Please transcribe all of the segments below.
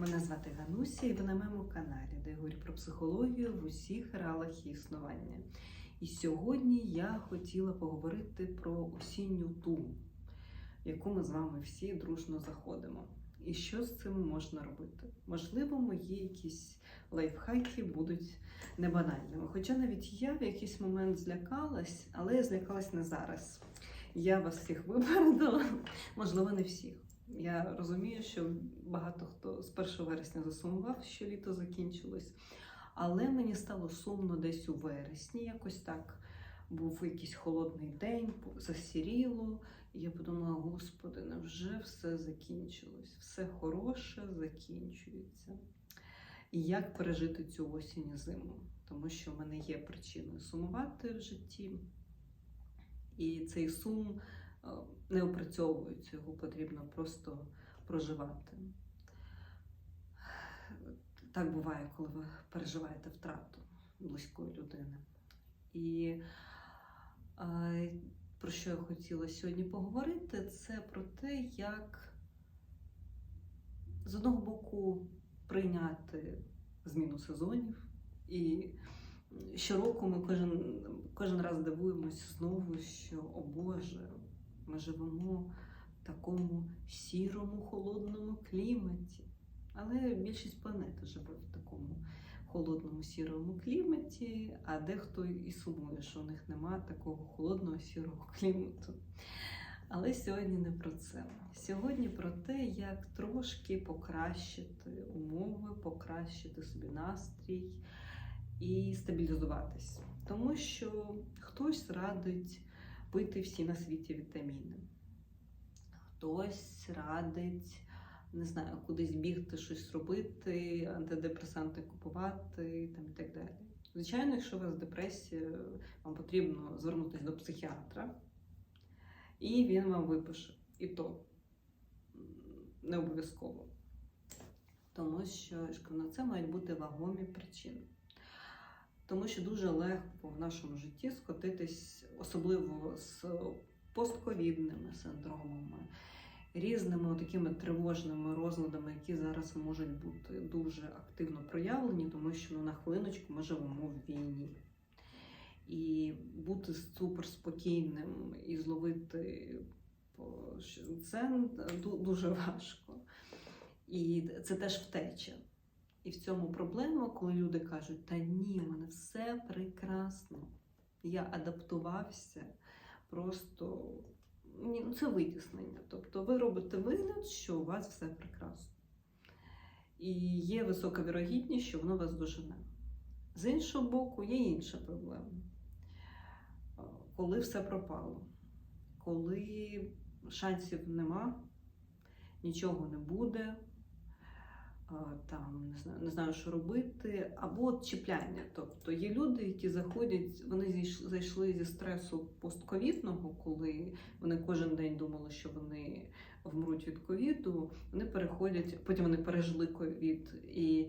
Мене звати Гануся, і ви на моєму каналі, де я говорю про психологію в усіх реалах її існування. І сьогодні я хотіла поговорити про осінню ту, в яку ми з вами всі дружно заходимо. І що з цим можна робити? Можливо, мої якісь лайфхаки будуть не банальними. Хоча навіть я в якийсь момент злякалась, але я злякалась не зараз. Я вас всіх випередила, можливо, не всіх. Я розумію, що багато хто з 1 вересня засумував, що літо закінчилось. Але мені стало сумно десь у вересні, якось так. Був якийсь холодний день, засіріло. І я подумала, господи, невже все закінчилось? Все хороше закінчується. І як пережити цю осінь і зиму? Тому що в мене є причини сумувати в житті. І цей сум не опрацьовується, його потрібно просто проживати. Так буває, коли ви переживаєте втрату близької людини. І е, про що я хотіла сьогодні поговорити, це про те, як з одного боку прийняти зміну сезонів. І щороку ми кожен, кожен раз дивуємося знову, що, о Боже, ми живемо в такому сірому, холодному кліматі. Але більшість планети живе в такому холодному сірому кліматі, а дехто і сумує, що у них немає такого холодного сірого клімату. Але сьогодні не про це. Сьогодні про те, як трошки покращити умови, покращити собі настрій і стабілізуватись. Тому що хтось радить пити всі на світі вітаміни, хтось радить не знаю, кудись бігти, щось робити, антидепресанти купувати там, і так далі. Звичайно, якщо у вас депресія, вам потрібно звернутися до психіатра, і він вам випише. І то не обов'язково. Тому що на це мають бути вагомі причини. Тому що дуже легко в нашому житті скотитись, особливо з постковідними синдромами, різними такими тривожними розладами, які зараз можуть бути дуже активно проявлені, тому що ну, на хвилиночку ми живемо в війні. І бути суперспокійним і зловити це дуже важко. І це теж втеча. І в цьому проблема, коли люди кажуть, та ні, в мене все прекрасно. Я адаптувався просто ні, ну це витіснення. Тобто ви робите вигляд, що у вас все прекрасно. І є висока вірогідність, що воно вас дожене. З іншого боку, є інша проблема. Коли все пропало, коли шансів нема, нічого не буде, там не знаю, не знаю, що робити, або чіпляння. Тобто є люди, які заходять, вони зайшли зі стресу постковідного, коли вони кожен день думали, що вони вмруть від ковіду. Вони переходять, потім вони пережили ковід і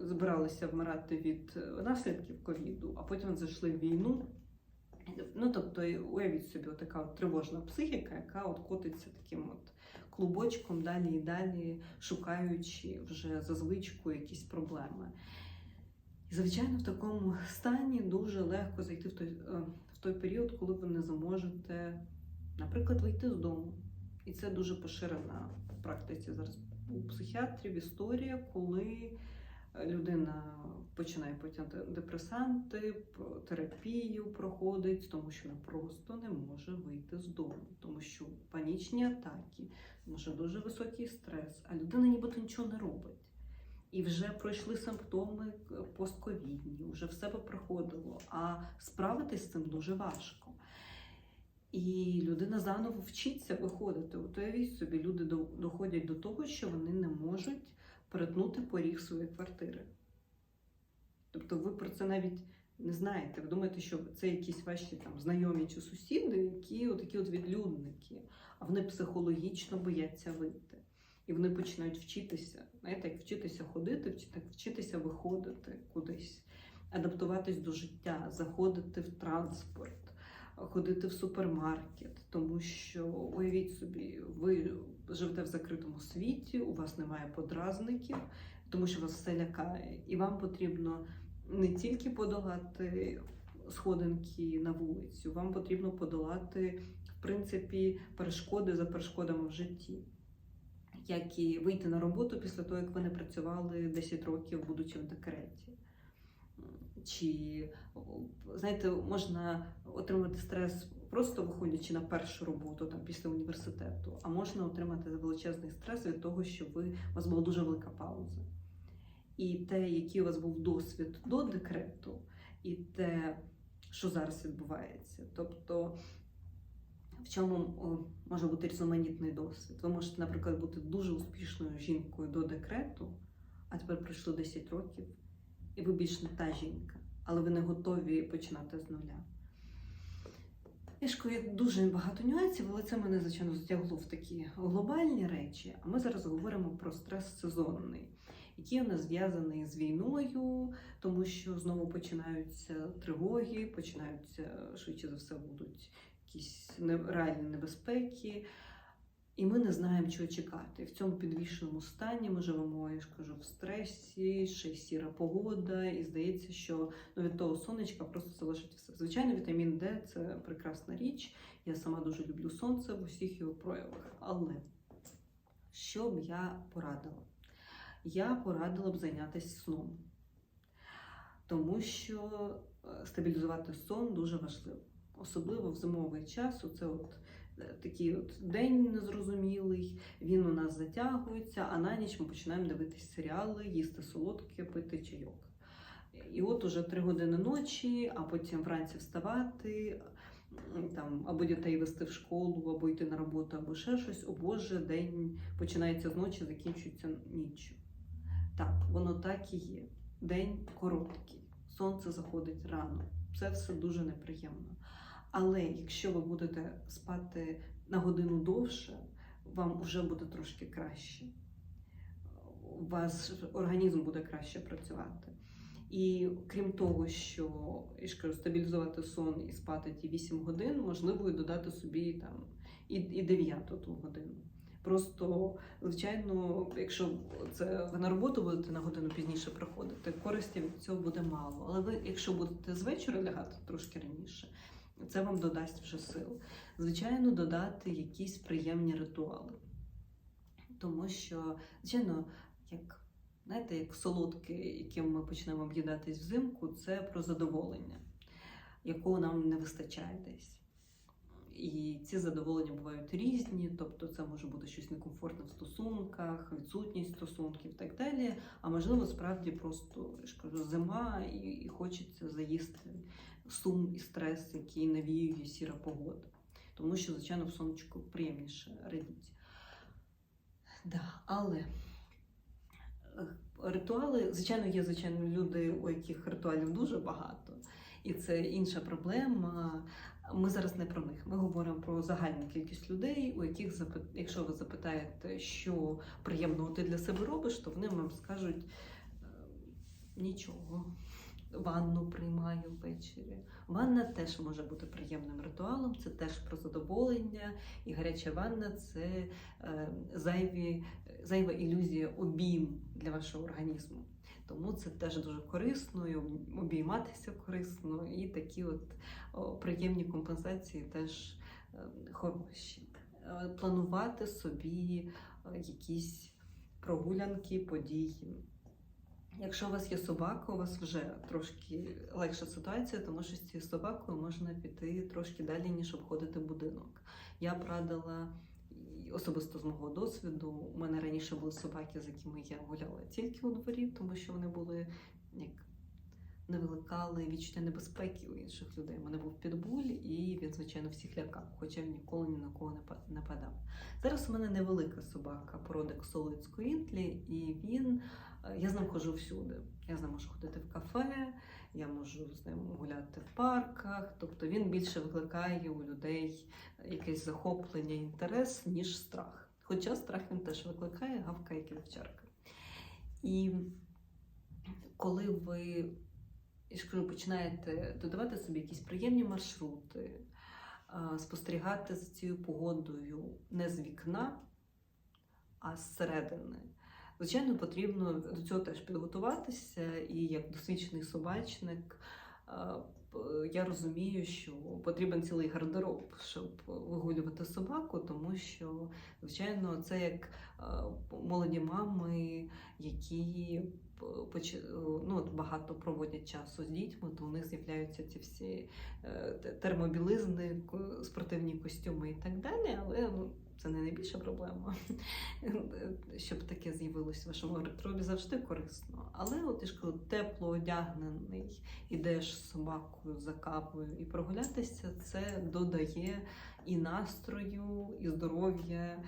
збиралися вмирати від наслідків ковіду, а потім зайшли в війну. Ну, тобто, уявіть собі, така от тривожна психіка, яка от котиться таким от клубочком далі і далі, шукаючи вже за звичкою якісь проблеми. І, звичайно, в такому стані дуже легко зайти в той, е, в той період, коли ви не зможете, наприклад, вийти з дому. І це дуже поширена в практиці зараз у психіатрів історія, коли людина починає потім депресанти, терапію проходить, тому що вона просто не може вийти з дому, тому що панічні атаки, може дуже високий стрес, а людина нібито нічого не робить. І вже пройшли симптоми постковідні, вже все проходило, а справитись з цим дуже важко. І людина заново вчиться виходити. От уявіть собі, люди доходять до того, що вони не можуть перетнути поріг своєї квартири. Тобто ви про це навіть не знаєте. Ви думаєте, що це якісь ваші там знайомі чи сусіди, які такі от відлюдники, а вони психологічно бояться вийти. І вони починають вчитися, знаєте, як вчитися ходити, так вчитися виходити кудись, адаптуватись до життя, заходити в транспорт, ходити в супермаркет, тому що уявіть собі, ви живете в закритому світі, у вас немає подразників, тому що вас все лякає, і вам потрібно не тільки подолати сходинки на вулицю, вам потрібно подолати в принципі перешкоди за перешкодами в житті. Як і вийти на роботу після того, як ви не працювали 10 років, будучи в декреті. Чи знаєте, можна отримати стрес просто виходячи на першу роботу там після університету, а можна отримати величезний стрес від того, що ви у вас була дуже велика пауза. І те, який у вас був досвід до декрету, і те, що зараз відбувається. Тобто, в чому може бути різноманітний досвід? Ви можете, наприклад, бути дуже успішною жінкою до декрету, а тепер пройшло 10 років, і ви більш не та жінка, але ви не готові починати з нуля. Є дуже багато нюансів, але це мене, звичайно, затягло в такі глобальні речі. А ми зараз говоримо про стрес сезонний, який у нас зв'язаний з війною, тому що знову починаються тривоги, починаються швидше за все будуть якісь реальні небезпеки. І ми не знаємо, чого чекати. В цьому підвішеному стані ми живемо, я ж кажу, в стресі, ще й сіра погода, і здається, що ну, від того сонечка просто залежить все. Звичайно, вітамін Д це прекрасна річ. Я сама дуже люблю сонце в усіх його проявах. Але що б я порадила? Я порадила б зайнятися сном, тому що е, стабілізувати сон дуже важливо, особливо в зимовий час. Оце от такий от день незрозумілий, він у нас затягується, а на ніч ми починаємо дивитися серіали, їсти солодке, пити чайок. І от уже три години ночі, а потім вранці вставати, там, або дітей вести в школу, або йти на роботу, або ще щось. О Боже, день починається з ночі, закінчується ніччю. Так, воно так і є. День короткий, сонце заходить рано. Це все дуже неприємно. Але якщо ви будете спати на годину довше, вам вже буде трошки краще. У вас організм буде краще працювати. І крім того, що я ж кажу, стабілізувати сон і спати ті 8 годин, можливо, і додати собі там і, і 9 ту годину. Просто, звичайно, якщо це ви на роботу будете на годину пізніше приходити, користі від цього буде мало. Але ви, якщо будете з вечора лягати трошки раніше, це вам додасть вже сил. Звичайно, додати якісь приємні ритуали. Тому що, звичайно, як знаєте, як солодке, яким ми почнемо об'їдатись взимку, це про задоволення, якого нам не вистачає десь. І ці задоволення бувають різні, тобто це може бути щось некомфортне в стосунках, відсутність стосунків і так далі. А можливо, справді просто я ж кажу, зима і, і хочеться заїсти сум і стрес, який навіює сіра погода. Тому що, звичайно, в сонечку приємніше радіть. Да, але е, ритуали, звичайно, є звичайно люди, у яких ритуалів дуже багато, і це інша проблема. Ми зараз не про них. Ми говоримо про загальну кількість людей, у яких якщо ви запитаєте, що приємного ти для себе робиш, то вони вам скажуть е, нічого. Ванну приймаю ввечері. Ванна теж може бути приємним ритуалом, це теж про задоволення, і гаряча ванна це е, зайві, зайва ілюзія обійм для вашого організму. Тому це теж дуже корисно, і обійматися корисно, і такі от приємні компенсації теж е, хороші. Е, Планувати собі е, якісь прогулянки, події. Якщо у вас є собака, у вас вже трошки легша ситуація, тому що з цією собакою можна піти трошки далі, ніж обходити будинок. Я б радила особисто з мого досвіду. У мене раніше були собаки, з якими я гуляла тільки у дворі, тому що вони були як не викликали відчуття небезпеки у інших людей. У мене був підбуль, і він, звичайно, всіх лякав, хоча ніколи ні на кого не нападав. Зараз у мене невелика собака, породи Ксолицької інтлі, і він е, я з ним ходжу всюди. Я з ним можу ходити в кафе, я можу з ним гуляти в парках. Тобто він більше викликає у людей якесь захоплення, інтерес, ніж страх. Хоча страх він теж викликає, гавкає як. І коли ви я ж кажу, починаєте додавати собі якісь приємні маршрути, спостерігати за цією погодою не з вікна, а зсередини. Звичайно, потрібно до цього теж підготуватися, і як досвідчений собачник. Я розумію, що потрібен цілий гардероб, щоб вигулювати собаку, тому що, звичайно, це як е, молоді мами, які п- ну, багато проводять часу з дітьми, то у них з'являються ці всі е, термобілизни, спортивні костюми і так далі. Але ну, це не найбільша проблема. Щоб таке з'явилося в вашому гардеробі завжди корисно. Але от ж кажу, тепло одягнений, ідеш з собакою за кавою і прогулятися, це додає і настрою, і здоров'я,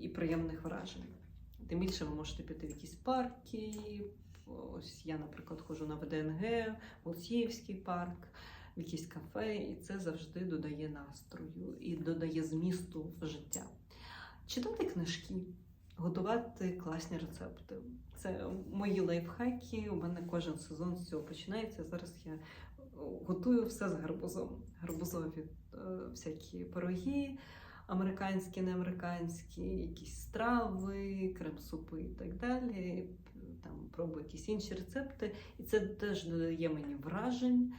і приємних вражень. Тим більше ви можете піти в якісь парки. Ось я, наприклад, ходжу на ВДНГ, Олсіївський парк, в якісь кафе, і це завжди додає настрою і додає змісту в життя. Читати книжки, готувати класні рецепти. Це мої лайфхаки. У мене кожен сезон з цього починається. Зараз я е, готую все з гарбузом. Гарбузові е, всякі пироги, американські, неамериканські, якісь страви, крем-супи і так далі. Там пробую якісь інші рецепти. І це теж додає мені вражень.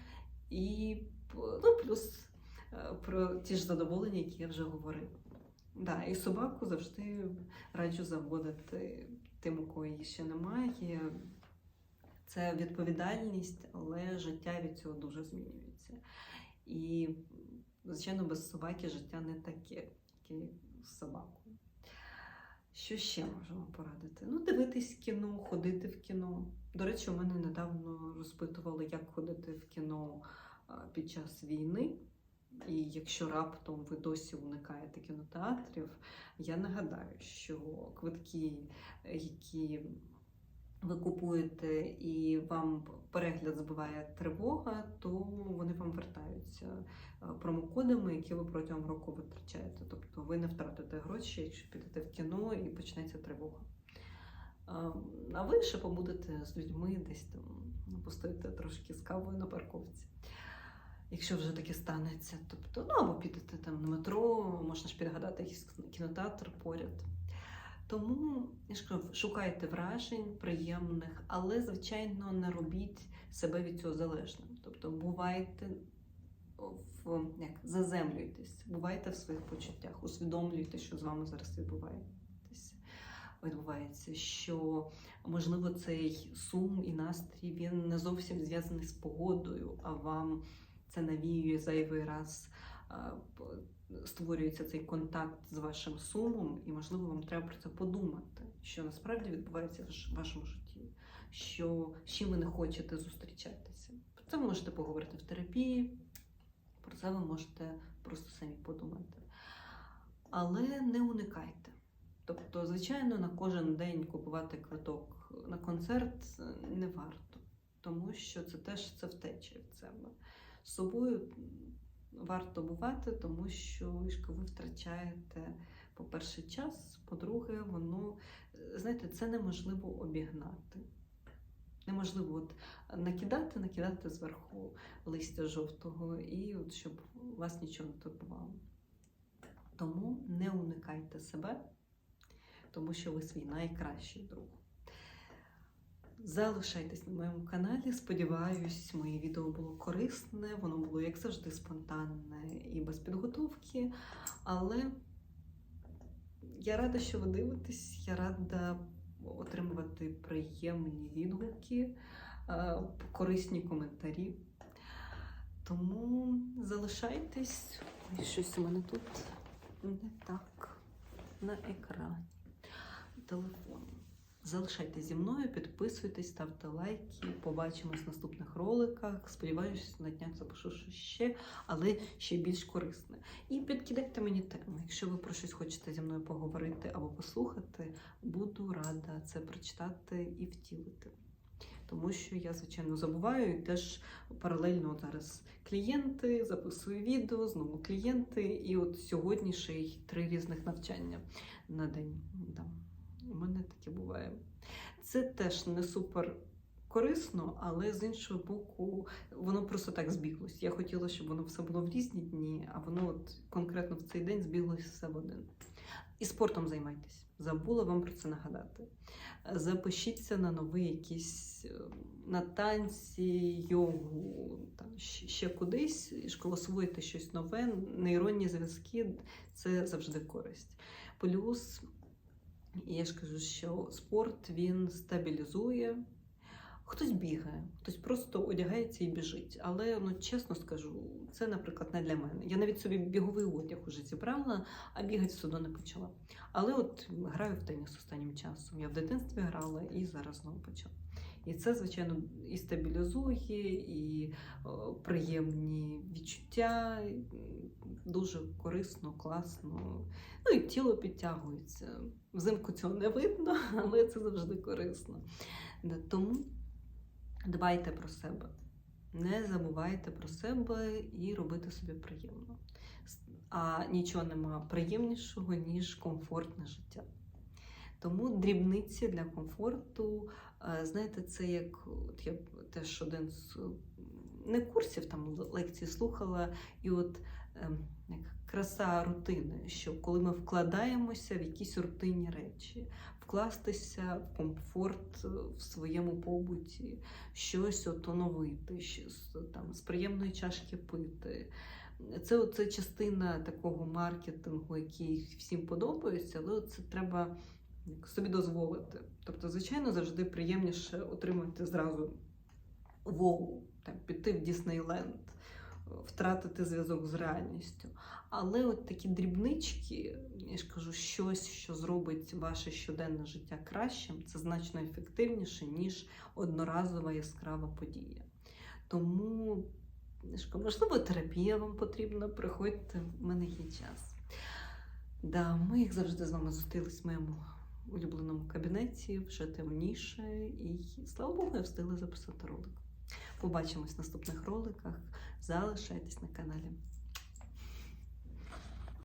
І ну, плюс е, про ті ж задоволення, які я вже говорила. Да, і собаку завжди раджу заводити тим, у кого її ще немає. Це відповідальність, але життя від цього дуже змінюється. І, звичайно, без собаки життя не таке, як з собакою. Що ще можемо порадити? Ну, дивитись кіно, ходити в кіно. До речі, у мене недавно розпитували, як ходити в кіно під час війни. І якщо раптом ви досі уникаєте кінотеатрів, я нагадаю, що квитки, які ви купуєте і вам перегляд збиває тривога, то вони вам вертаються промокодами, які ви протягом року витрачаєте. Тобто ви не втратите гроші, якщо підете в кіно і почнеться тривога. А ви ще побудете з людьми десь там, постоїте трошки з кавою на парковці. Якщо вже таке станеться, тобто, ну або підете там на метро, можна ж підгадати якийсь кінотеатр поряд. Тому шукайте вражень приємних, але, звичайно, не робіть себе від цього залежним. Тобто бувайте в як заземлюйтесь, бувайте в своїх почуттях, усвідомлюйте, що з вами зараз відбувається. Відбувається, що можливо цей сум і настрій він не зовсім зв'язаний з погодою, а вам це навіює зайвий раз. Створюється цей контакт з вашим сумом, і можливо вам треба про це подумати, що насправді відбувається в вашому житті, що з чим ви не хочете зустрічатися. Про це ви можете поговорити в терапії, про це ви можете просто самі подумати. Але не уникайте. Тобто, звичайно, на кожен день купувати квиток на концерт не варто, тому що це теж це втеча від себе. З собою варто бувати, тому що ви втрачаєте, по-перше, час, по-друге, воно, знаєте, це неможливо обігнати. Неможливо от накидати, накидати зверху листя жовтого, і от щоб вас нічого не турбувало. Тому не уникайте себе, тому що ви свій найкращий друг. Залишайтесь на моєму каналі. Сподіваюсь, моє відео було корисне, воно було, як завжди, спонтанне і без підготовки. Але я рада, що ви дивитесь, я рада отримувати приємні відгуки, е, корисні коментарі. Тому залишайтесь. Ой, щось у мене тут не так на екрані. Телефон. Залишайтесь зі мною, підписуйтесь, ставте лайки. Побачимось в наступних роликах. Сподіваюся, на днях запишу щось ще, але ще більш корисне. І підкидайте мені теми. Якщо ви про щось хочете зі мною поговорити або послухати, буду рада це прочитати і втілити. Тому що я, звичайно, забуваю і теж паралельно зараз клієнти, записую відео, знову клієнти. І от сьогодні ще й три різних навчання на день. У мене таке буває. Це теж не супер корисно, але з іншого боку, воно просто так збіглось. Я хотіла, щоб воно все було в різні дні, а воно от конкретно в цей день збіглось все в один. І спортом займайтесь. Забула вам про це нагадати. Запишіться на новий якийсь е, на танці, йогу, там ще кудись, коли освоїте щось нове, нейронні зв'язки це завжди користь. Плюс, я ж кажу, що спорт він стабілізує. Хтось бігає, хтось просто одягається і біжить. Але ну чесно скажу, це, наприклад, не для мене. Я навіть собі біговий одяг уже зібрала, а бігати все одно не почала. Але от граю в теніс останнім часом. Я в дитинстві грала і зараз знову почала. І це, звичайно, і стабілізує, і о, приємні відчуття, дуже корисно, класно. Ну і тіло підтягується. Взимку цього не видно, але це завжди корисно. Тому дбайте про себе. Не забувайте про себе і робити собі приємно. А нічого нема приємнішого, ніж комфортне життя. Тому дрібниці для комфорту, е, знаєте, це як от я теж один з не курсів, там лекції слухала, і от краса рутини, що коли ми вкладаємося в якісь рутинні речі, вкластися в комфорт е, в своєму побуті, щось от оновити, щось там з приємної чашки пити. Це, це частина такого маркетингу, який всім подобається, але це треба як собі дозволити. Тобто, звичайно, завжди приємніше отримати зразу вову, там, піти в Діснейленд, втратити зв'язок з реальністю. Але от такі дрібнички, я ж кажу, щось, що зробить ваше щоденне життя кращим, це значно ефективніше, ніж одноразова яскрава подія. Тому, я ж кажу, можливо, терапія вам потрібна, приходьте, в мене є час. Да, ми як завжди з вами зустрілись в моєму улюбленому кабінеті, вже темніше, і слава Богу, я встигла записати ролик. Побачимось в наступних роликах. Залишайтесь на каналі.